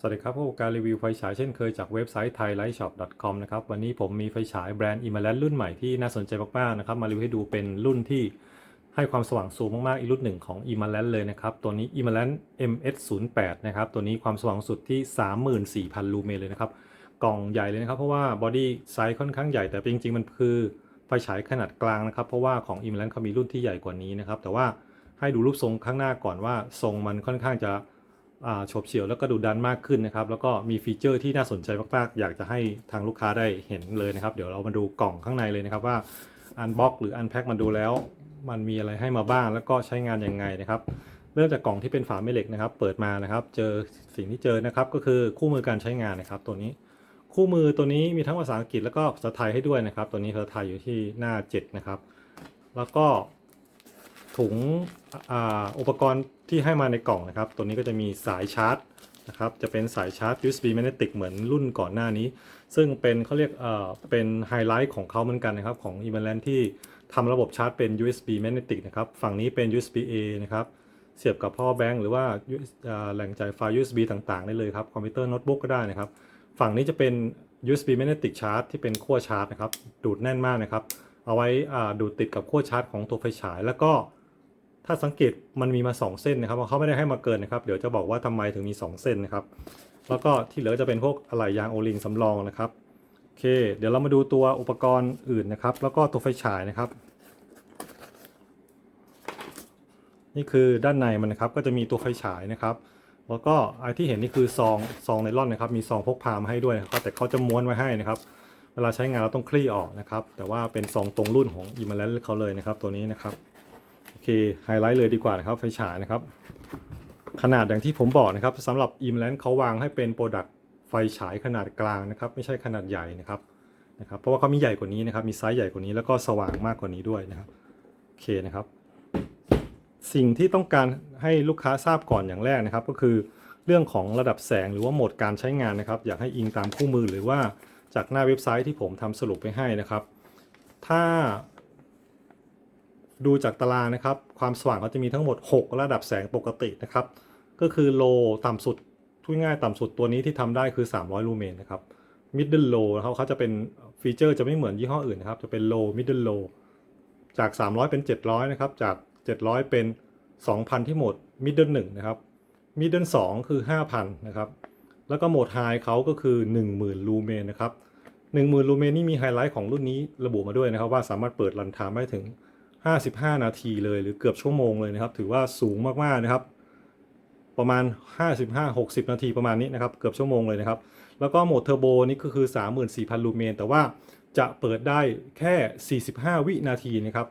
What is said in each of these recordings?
สวัสดีครับพบกับการรีวิวไฟฉายเช่นเคยจากเว็บไซต์ thailightshop.com นะครับ วันนี้ผมมีไฟฉายแบรนด์ i m a l a n รุ่นใหม่ที่น่าสนใจมากๆนะครับ มารีวิวให้ดูเป็นรุ่นที่ให้ความสว่างสูงมากๆ อีกรุ่นหนึ่งของ i m a l a n เลยนะครับ ตัวนี้ i m a l a n MS08 นะครับ ตัวนี้ความสว่างสุดที่ 34,000 ลูเมนเลยนะครับ กล่องใหญ่เลยนะครับ เพราะว่าบอดี้ไซส์ค่อนข้างใหญ่แต่จริงๆ มันคือไฟฉายขนาดกลางนะครับ เพราะว่าของ i m a l a n เขามีรุ่นที่ใหญ่กว่านี้นะครับแต่ว่าให้ดูรูปทรงข้างหน้าก่อนว่าทรงมันค่อนข้างจะ โฉบเฉี่ยวแล้วก็ดูดันมากขึ้นนะครับ แล้วก็มีฟีเจอร์ที่น่าสนใจมากๆ อยากจะให้ทางลูกค้าได้เห็นเลยนะครับ เดี๋ยวเรามาดูกล่องข้างในเลยนะครับว่าอันบ็อกหรืออันแพ็คมาดูแล้ว มันมีอะไรให้มาบ้างแล้วก็ใช้งานยังไงนะครับ เริ่มจากกล่องที่เป็นฝาแม่เหล็กนะครับ เปิดมานะครับ เจอสิ่งที่เจอนะครับ ก็คือคู่มือการใช้งานนะครับ ตัวนี้คู่มือตัวนี้มีทั้งภาษาอังกฤษแล้วก็ภาษาไทยให้ด้วยนะครับ ตัวนี้ภาษาไทยอยู่ที่หน้า 7 นะครับ แล้วก็ถุง อุปกรณ์ที่ให้มาในกล่องนะครับ ตัวนี้ก็จะมีสายชาร์จนะครับจะเป็นสายชาร์จ USB magnetic เหมือนรุ่นก่อนหน้านี้ ซึ่งเป็นเขาเรียกเป็นไฮไลท์ของเขาเหมือนกันนะครับ ของ e m a l a n ที่ทำระบบชาร์จเป็น USB magnetic นะครับ ฝั่งนี้เป็น USB A นะครับ เสียบกับพ่อแบงค์หรือว่าแหล่งจ่ายไฟ USB ต่างๆ ได้เลยครับ คอมพิวเตอร์โน้ตบุ๊กก็ได้นะครับ ฝั่งนี้จะเป็น USB magnetic charge ที่เป็นขั้วชาร์จนะครับ ดูดแน่นมากนะครับ เอาไว้ดูดติดกับขั้วชาร์จของตัวไฟฉาย แล้วก็ ถ้าสังเกตมันมีมา 2 เส้นนะครับเขาไม่ได้ให้มาเกินนะครับ เดี๋ยวจะบอกว่าทำไมถึงมี 2 เส้นนะครับ แล้วก็ที่เหลือจะเป็นพวกอะไหล่ยางโอลิงสำรองนะครับโอเค เดี๋ยวเรามาดูตัวอุปกรณ์อื่นนะครับ แล้วก็ตัวไฟฉายนะครับ นี่คือด้านในมันนะครับก็จะมีตัวไฟฉายนะครับ แล้วก็ไอที่เห็นนี่คือซองซองไนล่อนนะครับ มีซองพกพามาให้ด้วยนะครับแต่เขาจะม้วนไว้ให้นะครับ เวลาใช้งานเราต้องคลี่ออกนะครับ แต่ว่าเป็นซองตรงรุ่นของ e m a l a n เขาเลยนะครับ ตัวนี้นะครับ อเคไฮไลท์เลยดีกว่านะครับไฟฉายนะครับ ขนาดอย่างที่ผมบอกนะครับสำหรับ e m a l a n เขาวางให้เป็นโปรดักต์ไฟฉายขนาดกลางนะครับ ไม่ใช่ขนาดใหญ่นะครับนะครับเพราะว่าเขามีใหญ่กว่านี้นะครับ มีไซส์ใหญ่กว่านี้แล้วก็สว่างมากกว่านี้ด้วยนะครับโอเคนะครับ สิ่งที่ต้องการให้ลูกค้าทราบก่อนอย่างแรกนะครับ ก็คือเรื่องของระดับแสงหรือว่าโหมดการใช้งานนะครับ อยากให้อิงตามคู่มือหรือว่าจากหน้าเว็บไซต์ที่ผมทำสรุปไปให้นะครับ ถ้า ดูจากตารางนะครับ ความสว่างเขาจะมีทั้งหมด 6 ระดับแสงปกตินะครับ ก็คือ low ต่ำสุดทุยง่ายต่ำสุดตัวนี้ที่ทำได้คือ 300 ลูเมนนะครับ middle low เขาเขาจะเป็นฟีเจอร์จะไม่เหมือนยี่ห้ออื่นนะครับ จะเป็น low middle low จาก 300 เป็น 700 นะครับ จาก 700 เป็น 2,000 ที่โหมด middle 1นะครับ middle 2คือ 5,000 นะครับ แล้วก็โหมด high เขาก็คือ 10,000 ลูเมนนะครับ 10,000 ลูเมนนี่มีไฮไลท์ของรุ่นนี้ระบุมาด้วยนะครับ ว่าสามารถเปิดรันไทม์ได้ถึง 55 นาทีเลยหรือเกือบชั่วโมงเลยนะครับ ถือว่าสูงมากๆนะครับ ประมาณ 55-60 นาทีประมาณนี้นะครับ เกือบชั่วโมงเลยนะครับ แล้วก็โหมดเทอร์โบนี่ก็คือ 34,000 ลูเมนแต่ว่าจะเปิดได้แค่ 45 วินาทีนะครับ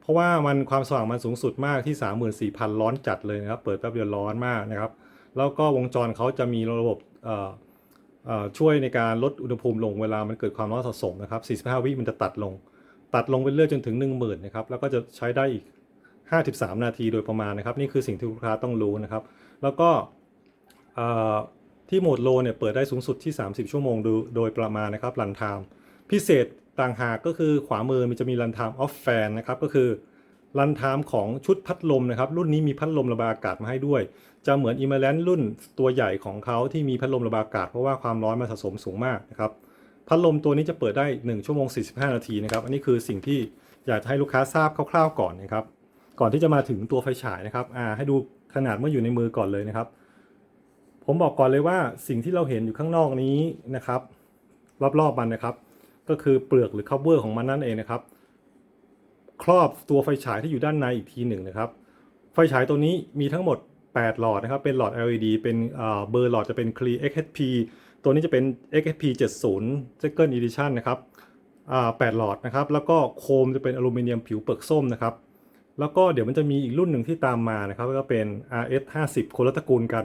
เพราะว่ามันความสว่างมันสูงสุดมากที่ 34,000 ร้อนจัดเลยนะครับ เปิดแป๊บเดียวร้อนมากนะครับ แล้วก็วงจรเขาจะมีระบบช่วยในการลดอุณหภูมิลงเวลามันเกิดความร้อนสะสมนะครับ 45 วิมันจะตัดลง ตัดลงไปเรื่อยจนถึง 10,000นะครับแล้วก็จะใช้ได้อีก 53 นาทีโดยประมาณนะครับ นี่คือสิ่งที่ลูกค้าต้องรู้นะครับ แล้วก็ที่โหมดโลเนี่ยเปิดได้สูงสุดที่ 30 ชั่วโมงโดยโดยประมาณนะครับรันไทม์พิเศษต่างหากก็คือขวามือมันจะมีรันไทม์ออฟแฟนนะครับก็คือรันไทม์ของชุดพัดลมนะครับ รุ่นนี้มีพัดลมระบายอากาศมาให้ด้วย จะเหมือนอิมเม l ลนรุ่นตัวใหญ่ของเขาที่มีพัดลมระบายอากาศเพราะว่าความร้อนมันสะสมสูงมากนะครับ พัดลมตัวนี้จะเปิดได้ 1 ชั่วโมง 45 นาทีนะครับ อันนี้คือสิ่งที่อยากจะให้ลูกค้าทราบคร่าวๆก่อนนะครับ ก่อนที่จะมาถึงตัวไฟฉายนะครับอ่าให้ดูขนาดเมื่ออยู่ในมือก่อนเลยนะครับ ผมบอกก่อนเลยว่าสิ่งที่เราเห็นอยู่ข้างนอกนี้นะครับ รอบๆมันนะครับ ก็คือเปลือกหรือ cover ของมันนั่นเองนะครับ ครอบตัวไฟฉายที่อยู่ด้านในอีกทีหนึ่งนะครับ ไฟฉายตัวนี้มีทั้งหมด 8 หลอดนะครับ เป็นหลอด LED เป็นเอ่อเบอร์หลอดจะเป็น Clear XHP ตัวนี้จะเป็น XHP 70 Second Edition นะครับอ่า8หลอดนะครับ แล้วก็โคมจะเป็นอลูมิเนียมผิวเปลือกส้มนะครับ แล้วก็เดี๋ยวมันจะมีอีกรุ่นหนึ่งที่ตามมานะครับ ก็เป็น RS 50คนละตระกูลกัน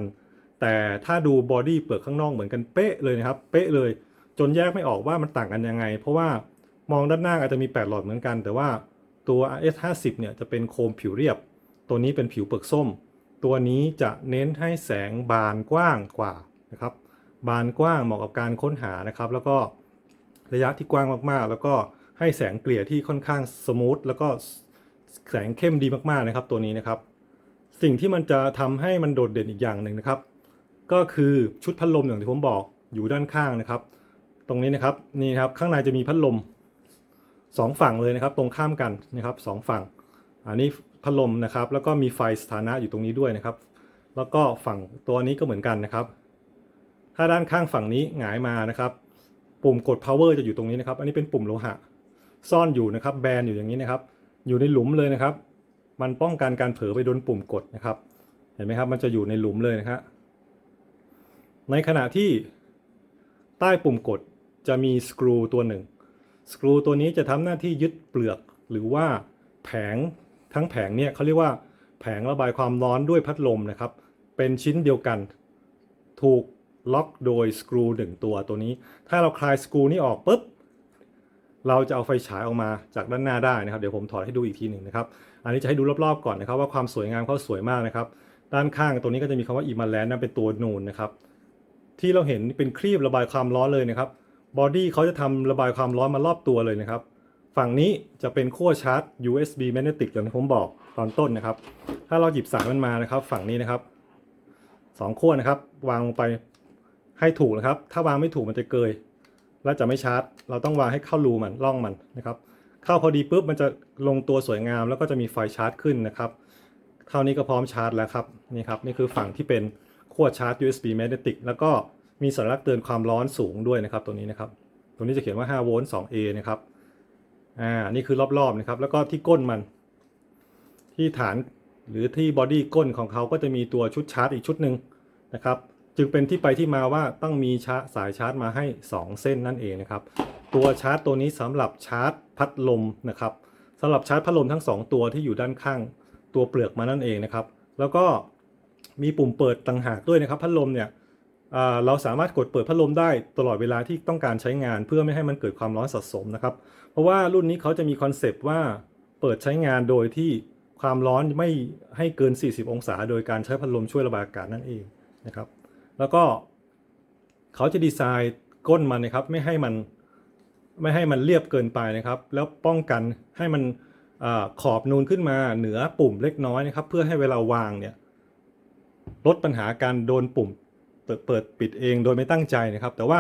แต่ถ้าดูบอดี้เปลือกข้างนอกเหมือนกันเป๊ะเลยนะครับ เป๊ะเลย จนแยกไม่ออกว่ามันต่างกันยังไง เพราะว่ามองด้านหน้าอาจจะมี 8 หลอดเหมือนกัน แต่ว่าตัว RS 50เนี่ยจะเป็นโคมผิวเรียบ ตัวนี้เป็นผิวเปลือกส้ม ตัวนี้จะเน้นให้แสงบานกว้างกว่านะครับ บานกว้างเหมาะกับการค้นหานะครับ แล้วก็ระยะที่กว้างมากๆ แล้วก็ให้แสงเกลี่ยที่ค่อนข้างสมูทแล้วก็แสงเข้มดีมากๆนะครับ ตัวนี้นะครับ สิ่งที่มันจะทำให้มันโดดเด่นอีกอย่างหนึ่งนะครับ ก็คือชุดพัดลมอย่างที่ผมบอกอยู่ด้านข้างนะครับ ตรงนี้นะครับนี่ครับข้างในจะมีพัดลมสองฝั่งเลยนะครับ ตรงข้ามกันนะครับสองฝั่ง อันนี้พัดลมนะครับ แล้วก็มีไฟสถานะอยู่ตรงนี้ด้วยนะครับ แล้วก็ฝั่งตัวนี้ก็เหมือนกันนะครับ ถ้าด้านข้างฝั่งนี้หงายมานะครับ ปุ่มกด power จะอยู่ตรงนี้นะครับ อันนี้เป็นปุ่มโลหะ ซ่อนอยู่นะครับ แบนอยู่อย่างนี้นะครับ อยู่ในหลุมเลยนะครับ มันป้องกันการเผลอไปโดนปุ่มกดนะครับ เห็นไหมครับ มันจะอยู่ในหลุมเลยนะครับในขณะที่ใต้ปุ่มกดจะมีสกรูตัวหนึ่ง สกรูตัวนี้จะทำหน้าที่ยึดเปลือกหรือว่าแผงทั้งแผงเนี่ยเขาเรียกว่าแผงระบายความร้อนด้วยพัดลมนะครับ เป็นชิ้นเดียวกัน ถูก ล็อกโดยสกรูหนึ่งตัวตัวนี้ ถ้าเราคลายสกรูนี้ออกปุ๊บ เราจะเอาไฟฉายออกมาจากด้านหน้าได้นะครับ เดี๋ยวผมถอดให้ดูอีกทีหนึ่งนะครับ อันนี้จะให้ดูรอบๆก่อนนะครับ ว่าความสวยงามเขาสวยมากนะครับ ด้านข้างตรงนี้ก็จะมีคำว่าอีมาแลนนั่นเป็นตัวนูนนะครับ ที่เราเห็นเป็นครีบระบายความร้อนเลยนะครับ บอดี้เขาจะทำระบายความร้อนมารอบตัวเลยนะครับ ฝั่งนี้จะเป็นขั้วชาร์จ USB magnetic อย่างที่ผมบอกตอนต้นนะครับ ถ้าเราหยิบสายมันมานะครับ ฝั่งนี้นะครับสองขั้วนะครับ วางลงไป ให้ถูกนะครับ ถ้าวางไม่ถูกมันจะเกย และจะไม่ชาร์จ เราต้องวางให้เข้ารูมันร่องมันนะครับ เข้าพอดีปุ๊บมันจะลงตัวสวยงาม แล้วก็จะมีไฟชาร์จขึ้นนะครับเท่านี้ก็พร้อมชาร์จแล้วครับนี่ครับนี่คือฝั่งที่เป็นขั้วชาร์จ USB magnetic แล้วก็มีสัญลักษณ์เตือนความร้อนสูงด้วยนะครับตัวนี้นะครับตรงนี้จะเขียนว่า5โวลต์ 2A นะครับอ่านี่คือรอบๆนะครับ แล้วก็ที่ก้นมัน ที่ฐานหรือที่บอดี้ก้นของเขาก็จะมีตัวชุดชาร์จอีกชุดหนึ่งนะครับ จึงเป็นที่ไปที่มาว่าต้องมีชาสายชาร์จมาให้ 2 เส้นนั่นเองนะครับ ตัวชาร์จตัวนี้สำหรับชาร์จพัดลมนะครับสำหรับชาร์จพัดลมทั้ง 2 ตัวที่อยู่ด้านข้างตัวเปลือกมานั่นเองนะครับ แล้วก็มีปุ่มเปิดต่างหากด้วยนะครับพัดลมเนี่ยเราสามารถกดเปิดพัดลมได้ตลอดเวลาที่ต้องการใช้งานเพื่อไม่ให้มันเกิดความร้อนสะสมนะครับ เพราะว่ารุ่นนี้เขาจะมีคอนเซปต์ว่าเปิดใช้งานโดยที่ความร้อนไม่ให้เกิน 40 องศา โดยการใช้พัดลมช่วยระบายอากาศนั่นเองนะครับ แล้วก็เขาจะดีไซน์ก้นมันนะครับ ไม่ให้มันไม่ให้มันเรียบเกินไปนะครับ แล้วป้องกันให้มันอขอบนูนขึ้นมาเหนือปุ่มเล็กน้อยนะครับ เพื่อให้เวลาวางเนี่ยลดปัญหาการโดนปุ่มเปิดเปิดปิดเองโดยไม่ตั้งใจนะครับ แต่ว่า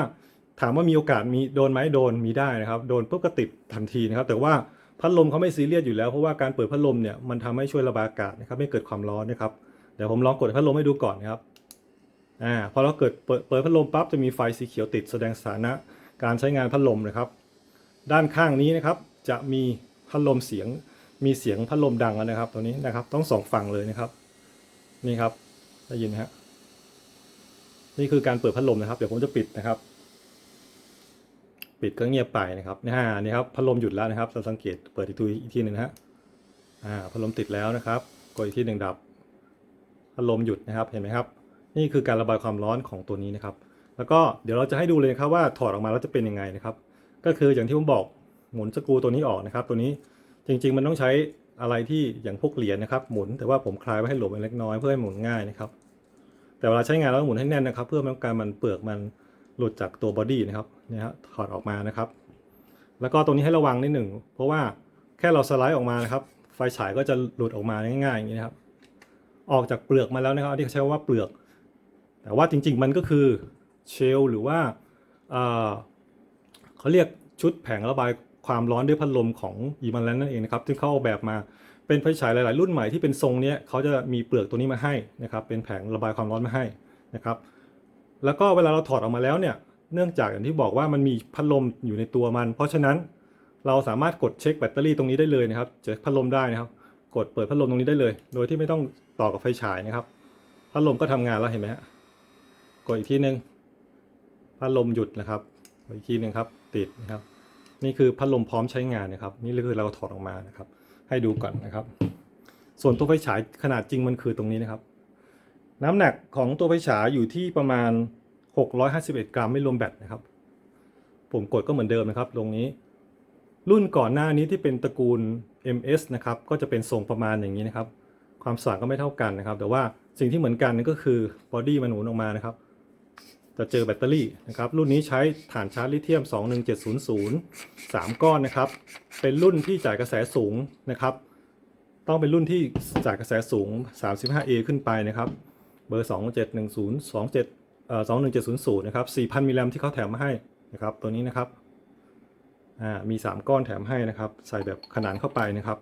ถามว่ามีโอกาสมีโดนไหมโดนมีได้นะครับ โดนปุ๊บก็ติดทันทีนะครับ แต่ว่าพัดลมเขาไม่ซีเรียสอยู่แล้วเพราะว่าการเปิดพัดลมเนี่ยมันทำให้ช่วยระบายอากาศนะครับไม่เกิดความร้อนนะครับเดี๋ยวผมลองกดพัดลมให้ดูก่อนนะครับ อ่าพอเราเกิดเปิดเปิดพัดลมปั๊บจะมีไฟสีเขียวติดแสดงสถานะการใช้งานพัดลมนะครับ ด้านข้างนี้นะครับจะมีพัดลมเสียงมีเสียงพัดลมดังแล้วนะครับ ตัวนี้นะครับต้องสองฝั่งเลยนะครับนี่ครับได้ยินไหมฮะนี่คือการเปิดพัดลมนะครับ เดี๋ยวผมจะปิดนะครับ ปิดก็เงียบไปนะครับนี่ฮะนี่ครับพัดลมหยุดแล้วนะครับเราสังเกตเปิดอีกทีอีกทีหนึ่งนะฮะอ่าพัดลมติดแล้วนะครับกดอีกทีหนึ่งดับพัดลมหยุดนะครับเห็นไหมครับ นี่คือการระบายความร้อนของตัวนี้นะครับ แล้วก็เดี๋ยวเราจะให้ดูเลยครับว่าถอดออกมาแล้วจะเป็นยังไงนะครับ ก็คืออย่างที่ผมบอกหมุนสกรูตัวนี้ออกนะครับ ตัวนี้จริง ๆ มันต้องใช้อะไรที่อย่างพวกเหรียญนะครับ หมุนแต่ว่าผมคลายไว้ให้หลวมเล็กน้อยเพื่อให้หมุนง่ายนะครับ แต่เวลาใช้งานเราต้องหมุนให้แน่นนะครับ เพื่อไม่ให้การมันเปลือกมันหลุดจากตัวบอดี้นะครับเนี่ยฮะถอดออกมานะครับ แล้วก็ตรงนี้ให้ระวังนิดหนึ่งเพราะว่าแค่เราสไลด์ออกมานะครับ ไฟฉายก็จะหลุดออกมาง่ายๆอย่างนี้นะครับ ออกจากเปลือกมาแล้วนะครับอันนี้เขาใช้ว่าเปลือก แต่ว่าจริงๆมันก็คือเชลหรือว่าเขาเรียกชุดแผงระบายความร้อนด้วยพัดลมของอีมันแลนนั่นเองนะครับซึ่งเขาออกแบบมาเป็นไฟฉายหลาย ๆ รุ่นใหม่ที่เป็นทรงนี้เขาจะมีเปลือกตัวนี้มาให้นะครับ เป็นแผงระบายความร้อนมาให้นะครับ แล้วก็เวลาเราถอดออกมาแล้วเนี่ย เนื่องจากอย่างที่บอกว่ามันมีพัดลมอยู่ในตัวมัน เพราะฉะนั้นเราสามารถกดเช็คแบตเตอรี่ตรงนี้ได้เลยนะครับเช็คพัดลมได้นะครับ กดเปิดพัดลมตรงนี้ได้เลย โดยที่ไม่ต้องต่อกับไฟฉายนะครับ พัดลมก็ทำงานแล้วเห็นไหมฮะ ดอีกทีหนึ่งพัดลมหยุดนะครับอีกทีหนึ่งครับ ติดนะครับ นี่คือพัดลมพร้อมใช้งานนะครับ นี่คือเราถอดออกมานะครับ ให้ดูก่อนนะครับ ส่วนตัวไฟฉายขนาดจริงมันคือตรงนี้นะครับ น้ำหนักของตัวไฟฉายอยู่ที่ประมาณ 651 กรัมไม่รวมแบตนะครับ ผมกดก็เหมือนเดิมนะครับ ตรงนี้ รุ่นก่อนหน้านี้ที่เป็นตระกูล MS นะครับ ก็จะเป็นทรงประมาณอย่างนี้นะครับ ความสว่างก็ไม่เท่ากันนะครับ แต่ว่าสิ่งที่เหมือนกันนั่นก็คือบอดี้มันหมุนออกมานะครับ จะเจอแบตเตอรี่นะครับรุ่นนี้ใช้ฐานชาร์จลิเธียม 21700 3 ก้อนนะครับ เป็นรุ่นที่จ่ายกระแสสูงนะครับ ต้องเป็นรุ่นที่จ่ายกระแสสูง 35A ขึ้นไปนะครับเบอร์ 2710 27เอ่อ21700 นะครับ 4,000 มิลลิแอมที่เขาแถมมาให้นะครับตัวนี้นะครับอ่ามี 3 ก้อนแถมให้นะครับ ใส่แบบขนานเข้าไปนะครับ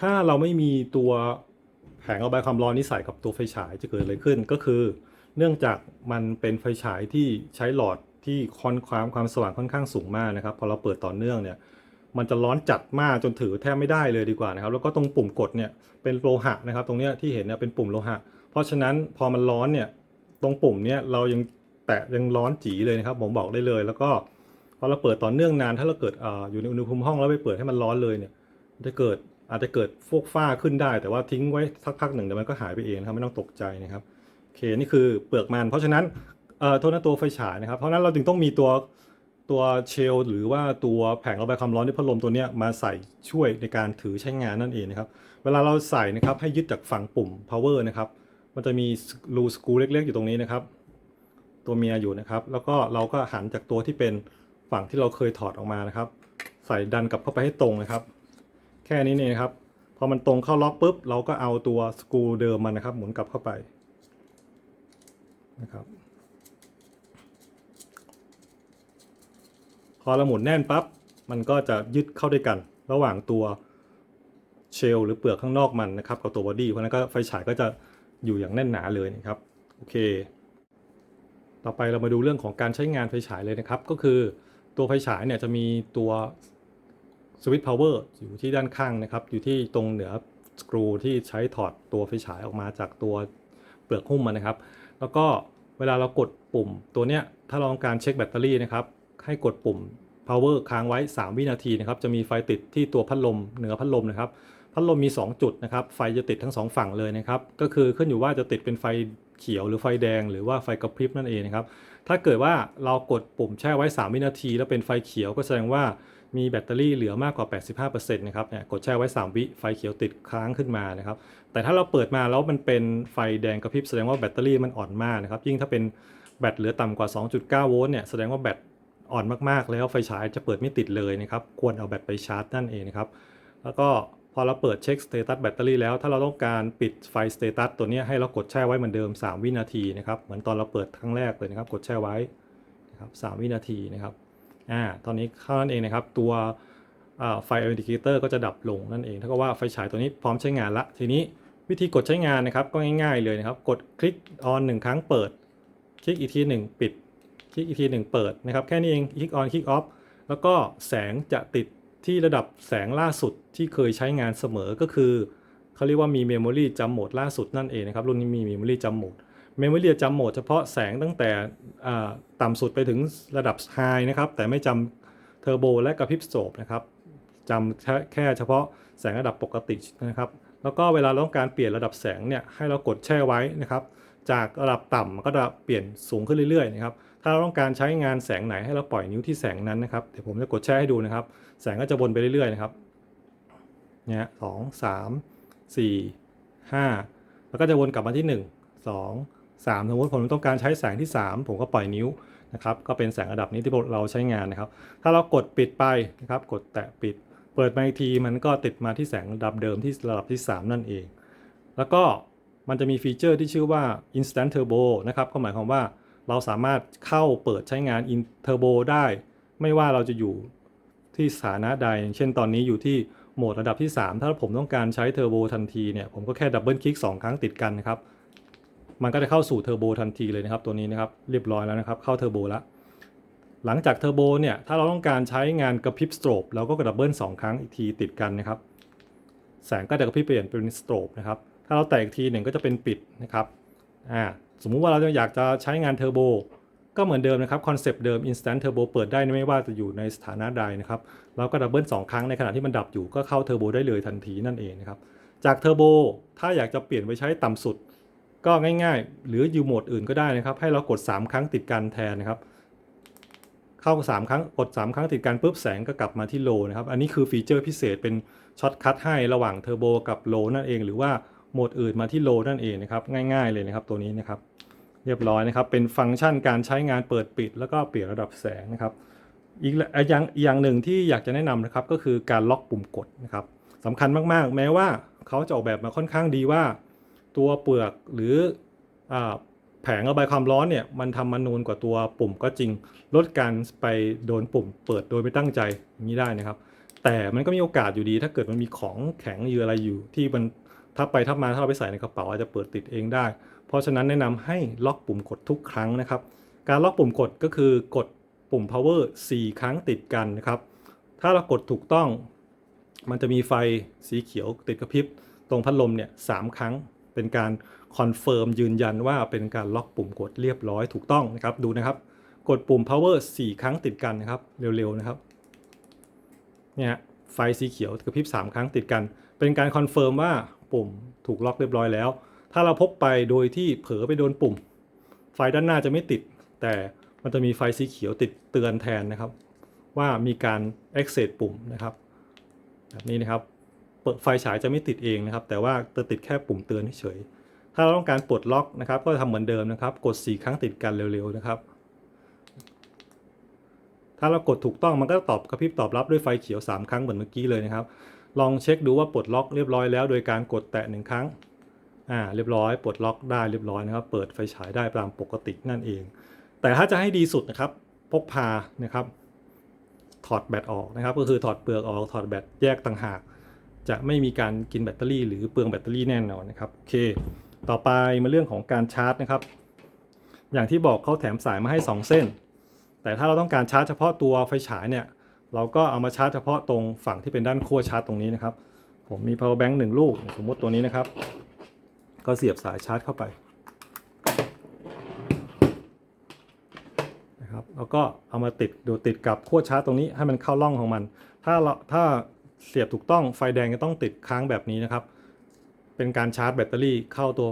ถ้าเราไม่มีตัวแผงระบายความร้อนนี้ใส่กับตัวไฟฉายจะเกิดอะไรขึ้นก็คือ เนื่องจากมันเป็นไฟฉายที่ใช้หลอดที่ค่อนความความสว่างค่อนข้างสูงมากนะครับ พอเราเปิดต่อเนื่องเนี่ยมันจะร้อนจัดมากจนถือแทบไม่ได้เลยดีกว่านะครับ แล้วก็ตรงปุ่มกดเนี่ยเป็นโลหะนะครับ ตรงเนี้ยที่เห็นเนี่ยเป็นปุ่มโลหะ เพราะฉะนั้นพอมันร้อนเนี่ยตรงปุ่มเนี่ยเรายังแตะยังร้อนจีเลยนะครับ ผมบอกได้เลย แล้วก็พอเราเปิดต่อเนื่องนานถ้าเราเกิดออยู่ในอุณหภูมิห้องแล้วไปเปิดให้มันร้อนเลยเนี่ยจะเกิด อาจจะเกิดฟกฟ้าขึ้นได้ แต่ว่าทิ้งไว้สักพักหนึ่งเดี๋ยวมันก็หายไปเองครับไม่ต้องตกใจนะครับโอเคนี่คือเปลือกมัน เพราะฉะนั้นเอ่อโทษนะตัวไฟฉายนะครับ เพราะฉะนั้นเราจึงต้องมีตัวตัวเชลหรือว่าตัวแผงระบายความร้อนด้วยพัดลมตัวนี้มาใส่ช่วยในการถือใช้งานนั่นเองนะครับ เวลาเราใส่นะครับให้ยึดจากฝั่งปุ่ม power นะครับมันจะมีรูสกรูเล็ก ๆ อยู่ตรงนี้นะครับ ตัวเมียอยู่นะครับ แล้วก็เราก็หันจากตัวที่เป็นฝั่งที่เราเคยถอดออกมานะครับ ใส่ดันกลับเข้าไปให้ตรงนะครับ แค่นี้เองนะครับ พอมันตรงเข้าล็อกปุ๊บ เราก็เอาตัวสกูเดิมมันนะครับ หมุนกลับเข้าไปนะครับ พอเราหมุนแน่นปั๊บ มันก็จะยึดเข้าด้วยกัน ระหว่างตัวเชลหรือเปลือกข้างนอกมันนะครับกับตัวบอดี้ เพราะนั้นก็ไฟฉายก็จะอยู่อย่างแน่นหนาเลยนะครับ โอเค ต่อไปเรามาดูเรื่องของการใช้งานไฟฉายเลยนะครับ ก็คือตัวไฟฉายเนี่ยจะมีตัว สวิตช์พาวเวอร์อยู่ที่ด้านข้างนะครับ อยู่ที่ตรงเหนือสกรูที่ใช้ถอดตัวไฟฉายออกมาจากตัวเปลือกหุ้มมันนะครับ แล้วก็เวลาเรากดปุ่มตัวเนี้ยถ้าเราต้องการเช็คแบตเตอรี่นะครับ ให้กดปุ่ม power ค้างไว้ 3 วินาทีนะครับ จะมีไฟติดที่ตัวพัดลมเหนือพัดลมนะครับ พัดลมมี 2 จุดนะครับ ไฟจะติดทั้ง 2 ฝั่งเลยนะครับ ก็คือขึ้นอยู่ว่าจะติดเป็นไฟเขียวหรือไฟแดง หรือว่าไฟกระพริบนั่นเองนะครับ ถ้าเกิดว่าเรากดปุ่มแช่ไว้ 3 วินาที แล้วเป็นไฟเขียวก็แสดงว่า มีแบตเตอรี่เหลือมากกว่า 85%นะครับเนี่ยกดแช่ไว้ 3 วิไฟเขียวติดค้างขึ้นมานะครับแต่ถ้าเราเปิดมาแล้วมันเป็นไฟแดงกระพริบแสดงว่าแบตเตอรี่มันอ่อนมากนะครับยิ่งถ้าเป็นแบตเหลือต่ำกว่า 2.9 โวลต์เนี่ยแสดงว่าแบตอ่อนมากๆ แล้วไฟฉายจะเปิดไม่ติดเลยนะครับควรเอาแบตไปชาร์จนั่นเองนะครับแล้วก็พอเราเปิดเช็คสเตตัสแบตเตอรี่แล้ว ถ้าเราต้องการปิดไฟสเตตัสตัวนี้ให้เรากดแช่ไว้เหมือนเดิม 3 วินาทีนะครับเหมือนตอนเราเปิดครั้งแรกเลยนะครับกดแช่ไว้นะครับ3วินาทีนะครับ อ่าตอนนี้เข้านั่นเองนะครับ ตัวไฟอินดิเคเตอร์ก็จะดับลงนั่นเองเท่ากับว่าไฟฉายตัวนี้พร้อมใช้งานละ ทีนี้วิธีกดใช้งานนะครับ ก็ง่ายๆเลยนะครับ กดคลิกออนหนึ่งครั้งเปิด คลิกอีกทีหนึ่งปิด คลิกอีกทีหนึ่งเปิดนะครับ แค่นี้เอง คลิกออนคลิกออฟ แล้วก็แสงจะติดที่ระดับแสงล่าสุดที่เคยใช้งานเสมอก็คือเขาเรียกว่ามีเมมโมรีจำโหมดล่าสุดนั่นเองนะครับ รุ่นนี้มีเมมโมรีจำโหมด เมมโมรีจำโหมดเฉพาะแสงตั้งแต่ต่ำสุดไปถึงระดับไฮนะครับ แต่ไม่จำเทอร์โบและกระพริบโสบนะครับจำแค่เฉพาะแสงระดับปกตินะครับ แล้วก็เวลาเราต้องการเปลี่ยนระดับแสงเนี่ยให้เรากดแช่ไว้นะครับ จากระดับต่ำมันก็จะเปลี่ยนสูงขึ้นเรื่อยๆนะครับถ้าเราต้องการใช้งานแสงไหนให้เราปล่อยนิ้วที่แสงนั้นนะครับเดี๋ยวผมจะกดแช่ให้ดูนะครับ แสงก็จะวนไปเรื่อยๆนะครับเนี่ยสองสามสี่ห้าแล้วก็จะวนกลับมาที่หนึ่งสอง สามสมมติผมต้องการใช้แสงที่สามผมก็ปล่อยนิ้วนะครับก็เป็นแสงระดับนี้ที่เราใช้งานนะครับ ถ้าเรากดปิดไปนะครับกดแตะปิด เปิดมาอีกทีมันก็ติดมาที่แสงระดับเดิมที่ระดับที่ 3 นั่นเอง แล้วก็มันจะมีฟีเจอร์ที่ชื่อว่า Instant Turbo นะครับก็หมายความว่าเราสามารถเข้าเปิดใช้งาน In Turbo ได้ ไม่ว่าเราจะอยู่ที่สถานะใดอย่างเช่นตอนนี้อยู่ที่โหมดระดับที่ 3 ถ้าผมต้องการใช้เทอร์โบทันทีเนี่ยผมก็แค่ดับเบิลคลิก2ครั้งติดกันนะครับ มันก็จะเข้าสู่เทอร์โบทันทีเลยนะครับตัวนี้นะครับเรียบร้อยแล้วนะครับเข้าเทอร์โบแล้วหลังจากเทอร์โบเนี่ยถ้าเราต้องการใช้งานกระพริบสโตรบเราก็กระดับเบิลสองครั้งอีกทีติดกันนะครับแสงก็จะกระพริบเปลี่ยนเป็นสโตรบนะครับถ้าเราแตะอีกทีหนึ่งก็จะเป็นปิดนะครับอ่าสมมุติว่าเราอยากจะใช้งานเทอร์โบก็เหมือนเดิมนะครับคอนเซปต์เดิม Instant Turbo เปิดได้ไม่ว่าจะอยู่ในสถานะใดนะครับเราก็ดับเบิลสองครั้งในขณะที่มันดับอยู่ก็เข้าเทอร์โบได้เลยทันทีนั่นเองนะครับจากเทอร์โบถ้าอยากจะเปลี่ยนไปใช้ต่ำสุด ก็ง่ายๆ หรืออยู่โหมดอื่นก็ได้นะครับ ให้เรากด 3 ครั้งติดกันแทนนะครับ เข้า 3 ครั้งกด 3 ครั้งติดกันปุ๊บแสงก็กลับมาที่โลนะครับ อันนี้คือฟีเจอร์พิเศษเป็นช็อตคัทให้ระหว่างเทอร์โบกับโลนั่นเอง หรือว่าโหมดอื่นมาที่โลนั่นเองนะครับ ง่ายๆเลยนะครับตัวนี้นะครับ เรียบร้อยนะครับ เป็นฟังก์ชันการใช้งานเปิดปิด แล้วก็เปลี่ยนระดับแสงนะครับ อีกอย่างอีกอย่างหนึ่งที่อยากจะแนะนำนะครับก็คือการล็อกปุ่มกดนะครับสำคัญมากๆ แม้ว่าเขาจะออกแบบมาค่อนข้างดีว่า ตัวเปลือกหรืออแผงระบายความร้อนเนี่ยมันทำมานูนกว่าตัวปุ่มก็จริง ลดการไปโดนปุ่มเปิดโดยไม่ตั้งใจอย่างนี้ได้นะครับ แต่มันก็มีโอกาสอยู่ดี ถ้าเกิดมันมีของแข็งอยู่อะไรอยู่ ที่มันทับไปทับมาถ้าเราไปใส่ในกระเป๋าอาจจะเปิดติดเองได้ เพราะฉะนั้นแนะนำให้ล็อกปุ่มกดทุกครั้งนะครับ การล็อกปุ่มกดก็คือกดปุ่ม power 4 ครั้งติดกันนะครับ ถ้าเรากดถูกต้อง มันจะมีไฟสีเขียวติดกระพริบตรงพัดลมเนี่ยสามครั้ง เป็นการคอนเฟิร์มยืนยันว่าเป็นการล็อกปุ่มกดเรียบร้อยถูกต้องนะครับดูนะครับกดปุ่ม power 4 ครั้งติดกันนะครับเร็วๆนะครับเนี่ยไฟสีเขียวกระพริบ3 ครั้งติดกัน เป็นการคอนเฟิร์มว่าปุ่มถูกล็อกเรียบร้อยแล้ว ถ้าเราพกไปโดยที่เผลอไปโดนปุ่ม ไฟด้านหน้าจะไม่ติด แต่มันจะมีไฟสีเขียวติดเตือนแทนนะครับ ว่ามีการ access ปุ่มนะครับ แบบนี้นะครับ ไฟฉายจะไม่ติดเองนะครับ แต่ว่าจะติดแค่ปุ่มเตือนเฉยถ้าเราต้องการปลดล็อกนะครับ ก็ทำเหมือนเดิมนะครับ กด 4 ครั้งติดกันเร็วๆนะครับ ถ้าเรากดถูกต้องมันก็ตอบกระพริบตอบรับด้วยไฟเขียว 3 ครั้งเหมือนเมื่อกี้เลยนะครับ ลองเช็คดูว่าปลดล็อกเรียบร้อยแล้ว โดยการกดแตะหนึ่งครั้งอ่าเรียบร้อย ปลดล็อกได้เรียบร้อยนะครับ เปิดไฟฉายได้ตามปกตินั่นเอง แต่ถ้าจะให้ดีสุดนะครับ พกพานะครับ ถอดแบตออกนะครับ ก็คือถอดเปลือกออกถอดแบตแยกต่างหาก จะไม่มีการกินแบตเตอรี่หรือเปลืองแบตเตอรี่แน่นอนนะครับโอเค ต่อไปมาเรื่องของการชาร์จนะครับ อย่างที่บอกเขาแถมสายมาให้ 2 เส้น แต่ถ้าเราต้องการชาร์จเฉพาะตัวไฟฉายเนี่ย เราก็เอามาชาร์จเฉพาะตรงฝั่งที่เป็นด้านขั้วชาร์จตรงนี้นะครับ ผมมี power bank หนึ่งลูก สมมติตัวนี้นะครับ ก็เสียบสายชาร์จเข้าไปนะครับแล้วก็เอามาติดดูติดกับขั้วชาร์จตรงนี้ให้มันเข้าร่องของมัน ถ้าเราถ้า เสียบถูกต้องไฟแดงจะต้องติดค้างแบบนี้นะครับ เป็นการชาร์จแบตเตอรี่เข้าตัว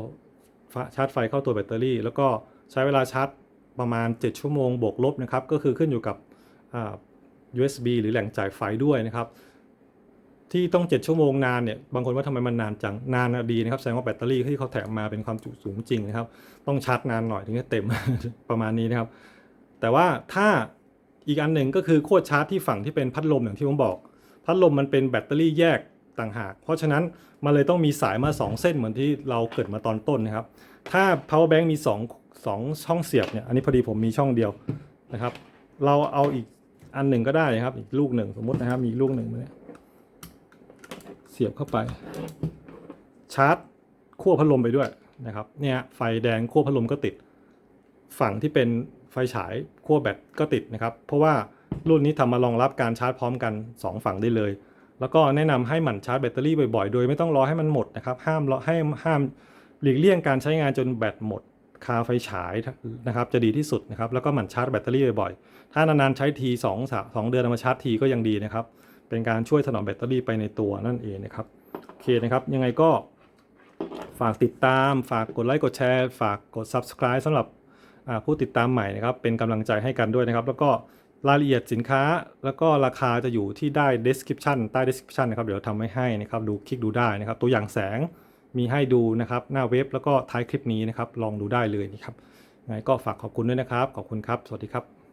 ชาร์จไฟเข้าตัวแบตเตอรี่ แล้วก็ใช้เวลาชาร์จประมาณ 7 ชั่วโมงบวกลบนะครับ ก็คือขึ้นอยู่กับ USB หรือแหล่งจ่ายไฟด้วยนะครับ ที่ต้อง 7 ชั่วโมงนานเนี่ย บางคนว่าทำไมมันนานจัง นานดีนะครับ แสดงว่าแบตเตอรี่ที่เขาแถมมาเป็นความจุสูงจริงนะครับ ต้องชาร์จนานหน่อยถึงจะเต็ม ประมาณนี้นะครับ แต่ว่าถ้าอีกอันหนึ่งก็คือโคตรชาร์จที่ฝั่งที่เป็นพัดลมอย่างที่ผมบอก พัดลมมันเป็นแบตเตอรี่แยกต่างหาก เพราะฉะนั้นมันเลยต้องมีสายมา 2 เส้นเหมือนที่เราเกิดมาตอนต้นนะครับ ถ้า power bank มี 2 2 ช่องเสียบเนี่ย อันนี้พอดีผมมีช่องเดียวนะครับ เราเอาอีกอันหนึ่งก็ได้นะครับ อีกลูกหนึ่งสมมตินะครับ มีลูกหนึ่งมาเนี่ยเสียบเข้าไป ชาร์จขั้วพัดลมไปด้วยนะครับเนี่ยไฟแดงขั้วพัดลมก็ติด ฝั่งที่เป็นไฟฉายขั้วแบตก็ติดนะครับ เพราะว่า รุ่นนี้ทำมารองรับการชาร์จพร้อมกัน 2 ฝั่งได้เลย แล้วก็แนะนำให้หมั่นชาร์จแบตเตอรี่บ่อยๆ โดยไม่ต้องรอให้มันหมดนะครับ ห้ามรอให้ห้ามหลีกเลี่ยงการใช้งานจนแบตหมดคาไฟฉายนะครับจะดีที่สุดนะครับ แล้วก็หมั่นชาร์จแบตเตอรี่บ่อยๆ ถ้านานๆใช้ที2องสองเดือนมาชาร์จทีก็ยังดีนะครับ เป็นการช่วยถนอมแบตเตอรี่ไปในตัวนั่นเองนะครับโอเคนะครับ ยังไงก็ฝากติดตาม ฝากกดไลค์กดแชร์ ฝากกด subscribe สำหรับผู้ติดตามใหม่นะครับ เป็นกำลังใจให้กันด้วยนะครับ แล้วก็ รายละเอียดสินค้าแล้วก็ราคาจะอยู่ที่ได้ description ใต้ description นะครับ เดี๋ยวทำไว้ให้นะครับ ดูคลิกดูได้นะครับ ตัวอย่างแสงมีให้ดูนะครับ หน้าเว็บแล้วก็ท้ายคลิปนี้นะครับ ลองดูได้เลยนะครับยังไงก็ฝากขอบคุณด้วยนะครับ ขอบคุณครับ สวัสดีครับ